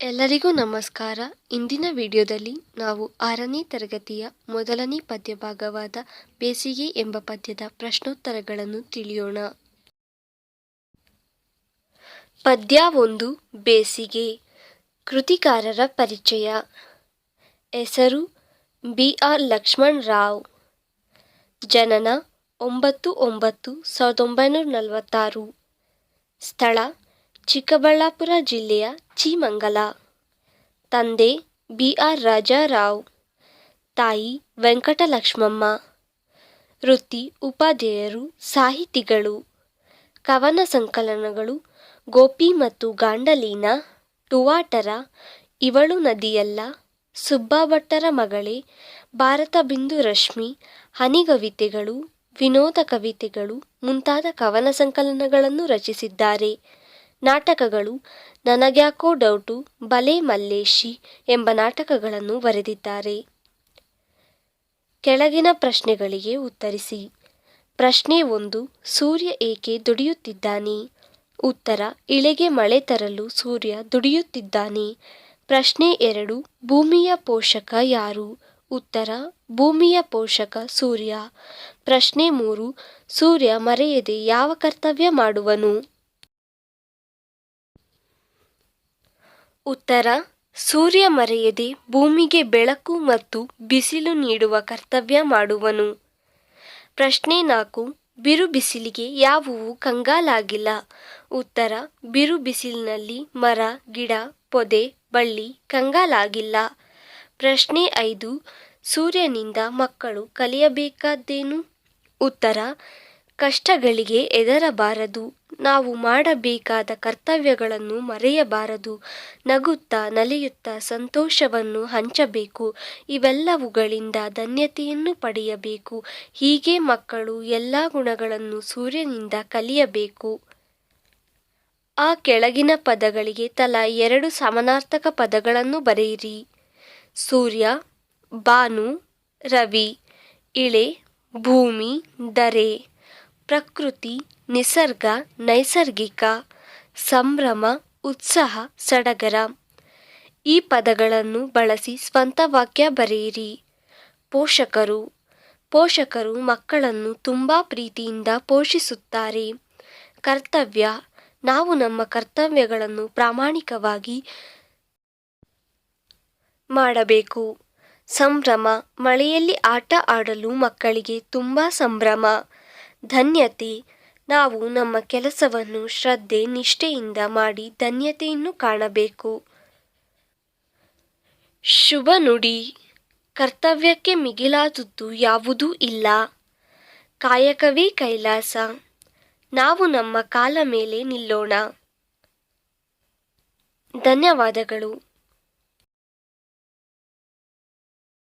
ಎಲ್ಲರಿಗೂ ನಮಸ್ಕಾರ. ಇಂದಿನ ವಿಡಿಯೋದಲ್ಲಿ ನಾವು ಆರನೇ ತರಗತಿಯ ಮೊದಲನೇ ಪದ್ಯ ಭಾಗವಾದ ಬೇಸಿಗೆ ಎಂಬ ಪದ್ಯದ ಪ್ರಶ್ನೋತ್ತರಗಳನ್ನು ತಿಳಿಯೋಣ. ಪದ್ಯ ಒಂದು, ಬೇಸಿಗೆ. ಕೃತಿಕಾರರ ಪರಿಚಯ. ಹೆಸರು ಬಿ ಆರ್ ಲಕ್ಷ್ಮಣ್ ರಾವ್. ಜನನ ಒಂಬತ್ತು ಒಂಬತ್ತು ಸಾವಿರದ ಒಂಬೈನೂರ ನಲವತ್ತಾರು. ಸ್ಥಳ ಚಿಕ್ಕಬಳ್ಳಾಪುರ ಜಿಲ್ಲೆಯ ಚಿಮಂಗಲ. ತಂದೆ ಬಿ ಆರ್ ರಾಜಾರಾವ್. ತಾಯಿ ವೆಂಕಟಲಕ್ಷ್ಮಮ್ಮ. ವೃತ್ತಿ ಉಪಾಧ್ಯಾಯರು ಸಾಹಿತಿಗಳು. ಕವನ ಸಂಕಲನಗಳು ಗೋಪಿ ಮತ್ತು ಗಾಂಡಲೀನ, ಟುವಾಟರ, ಇವಳು ನದಿಯಲ್ಲ ಸುಬ್ಬಾಭಟ್ಟರ ಮಗಳೇ, ಭಾರತ ಬಿಂದು ರಶ್ಮಿ ಹನಿಗವಿತೆಗಳು ವಿನೋದ ಕವಿತೆಗಳು ಮುಂತಾದ ಕವನ ಸಂಕಲನಗಳನ್ನು ರಚಿಸಿದ್ದಾರೆ. ನಾಟಕಗಳು ನನಗ್ಯಾಕೋ ಡೌಟು ಬಲೆ ಮಲ್ಲೇಶಿ ಎಂಬ ನಾಟಕಗಳನ್ನು ಬರೆದಿದ್ದಾರೆ. ಕೆಳಗಿನ ಪ್ರಶ್ನೆಗಳಿಗೆ ಉತ್ತರಿಸಿ. ಪ್ರಶ್ನೆ ಒಂದು, ಸೂರ್ಯ ಏಕೆ ದುಡಿಯುತ್ತಿದ್ದಾನೆ? ಉತ್ತರ, ಇಳೆಗೆ ಮಳೆ ತರಲು ಸೂರ್ಯ ದುಡಿಯುತ್ತಿದ್ದಾನೆ. ಪ್ರಶ್ನೆ ಎರಡು, ಭೂಮಿಯ ಪೋಷಕ ಯಾರು? ಉತ್ತರ, ಭೂಮಿಯ ಪೋಷಕ ಸೂರ್ಯ. ಪ್ರಶ್ನೆ ಮೂರು, ಸೂರ್ಯ ಮರೆಯದೆ ಯಾವ ಕರ್ತವ್ಯ ಮಾಡುವನು? ಉತ್ತರ, ಸೂರ್ಯ ಮರೆಯದೆ ಭೂಮಿಗೆ ಬೆಳಕು ಮತ್ತು ಬಿಸಿಲು ನೀಡುವ ಕರ್ತವ್ಯ ಮಾಡುವನು. ಪ್ರಶ್ನೆ ನಾಲ್ಕು, ಬಿರು ಬಿಸಿಲಿಗೆ ಯಾವುವು ಕಂಗಾಲಾಗಿಲ್ಲ. ಉತ್ತರ, ಬಿರು ಬಿಸಿಲಿನಲ್ಲಿ ಮರ, ಗಿಡ, ಪೊದೆ, ಬಳ್ಳಿ ಕಂಗಾಲಾಗಿಲ್ಲ. ಪ್ರಶ್ನೆ ಐದು, ಸೂರ್ಯನಿಂದ ಮಕ್ಕಳು ಕಲಿಯಬೇಕಾದ್ದೇನು? ಉತ್ತರ, ಕಷ್ಟಗಳಿಗೆ ಹೆದರಬಾರದು. ನಾವು ಮಾಡಬೇಕಾದ ಕರ್ತವ್ಯಗಳನ್ನು ಮರೆಯಬಾರದು. ನಗುತ್ತಾ ನಲಿಯುತ್ತಾ ಸಂತೋಷವನ್ನು ಹಂಚಬೇಕು. ಇವೆಲ್ಲವುಗಳಿಂದ ಧನ್ಯತೆಯನ್ನು ಪಡೆಯಬೇಕು. ಹೀಗೆ ಮಕ್ಕಳು ಎಲ್ಲ ಗುಣಗಳನ್ನು ಸೂರ್ಯನಿಂದ ಕಲಿಯಬೇಕು. ಆ ಕೆಳಗಿನ ಪದಗಳಿಗೆ ತಲಾ ಎರಡು ಸಮನಾರ್ಥಕ ಪದಗಳನ್ನು ಬರೆಯಿರಿ. ಸೂರ್ಯ ಬಾನು ರವಿ, ಇಳೆ, ಭೂಮಿ, ದರೆ. ಪ್ರಕೃತಿ, ನಿಸರ್ಗ, ನೈಸರ್ಗಿಕ ಸಂಭ್ರಮ, ಉತ್ಸಾಹ, ಸಡಗರ. ಈ ಪದಗಳನ್ನು ಬಳಸಿ ಸ್ವಂತ ವಾಕ್ಯ ಬರೆಯಿರಿ. ಪೋಷಕರು. ಪೋಷಕರು ಮಕ್ಕಳನ್ನು ತುಂಬ ಪ್ರೀತಿಯಿಂದ ಪೋಷಿಸುತ್ತಾರೆ. ಕರ್ತವ್ಯ. ನಾವು ನಮ್ಮ ಕರ್ತವ್ಯಗಳನ್ನು ಪ್ರಾಮಾಣಿಕವಾಗಿ ಮಾಡಬೇಕು. ಸಂಭ್ರಮ. ಮಳೆಯಲ್ಲಿ ಆಟ ಆಡಲು ಮಕ್ಕಳಿಗೆ ತುಂಬ ಸಂಭ್ರಮ. ಧನ್ಯತೆ. ನಾವು ನಮ್ಮ ಕೆಲಸವನ್ನು ಶ್ರದ್ಧೆ, ನಿಷ್ಠೆಯಿಂದ ಮಾಡಿ ಧನ್ಯತೆಯನ್ನು ಕಾಣಬೇಕು. ಶುಭ ನುಡಿ. ಕರ್ತವ್ಯಕ್ಕೆ ಮಿಗಿಲಾದದ್ದು ಯಾವುದೂ ಇಲ್ಲ. ಕಾಯಕವೇ ಕೈಲಾಸ. ನಾವು ನಮ್ಮ ಕಾಲ ಮೇಲೆ ನಿಲ್ಲೋಣ. ಧನ್ಯವಾದಗಳು.